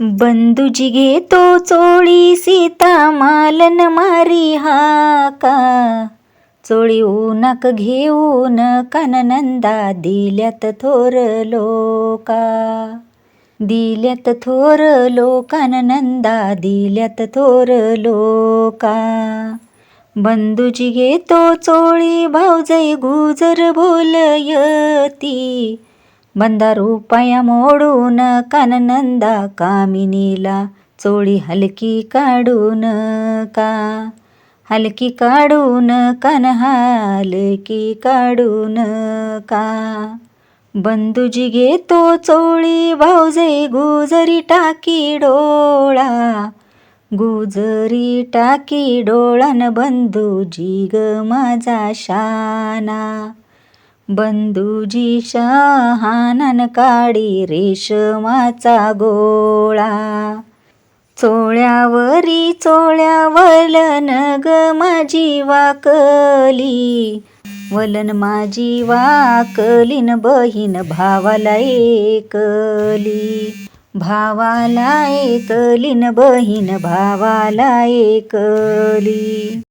बंदुजी घेतो चोळी सीता मालन मारी हाका. चोळी ऊनक घेऊन काननंदा दिल्यात थोर लोका. दिल्यात थोर लोकाननंदा दिल्यात थोर लोका. बंधुजी घेतो चोळी भाऊजई गुजर बोलयती. बंदा मोडून काननंदा कामिनीला चोळी हलकी काढून का हलकी काढून कान हलकी काढून का बंधुजी घेतो चोळी भाऊजे गुजरी टाकी डोळा गुजरी टाकी डोळान बंधुजी ग माझा शाना बंधुजी शहानन काढी रेशमाचा गोळा. चोळ्यावरी चोळ्यावलन ग माझी वाकली. वलन माझी वाकलीन बहीण भावाला एकली. भावाला एकलीन बहीण भावाला एकली.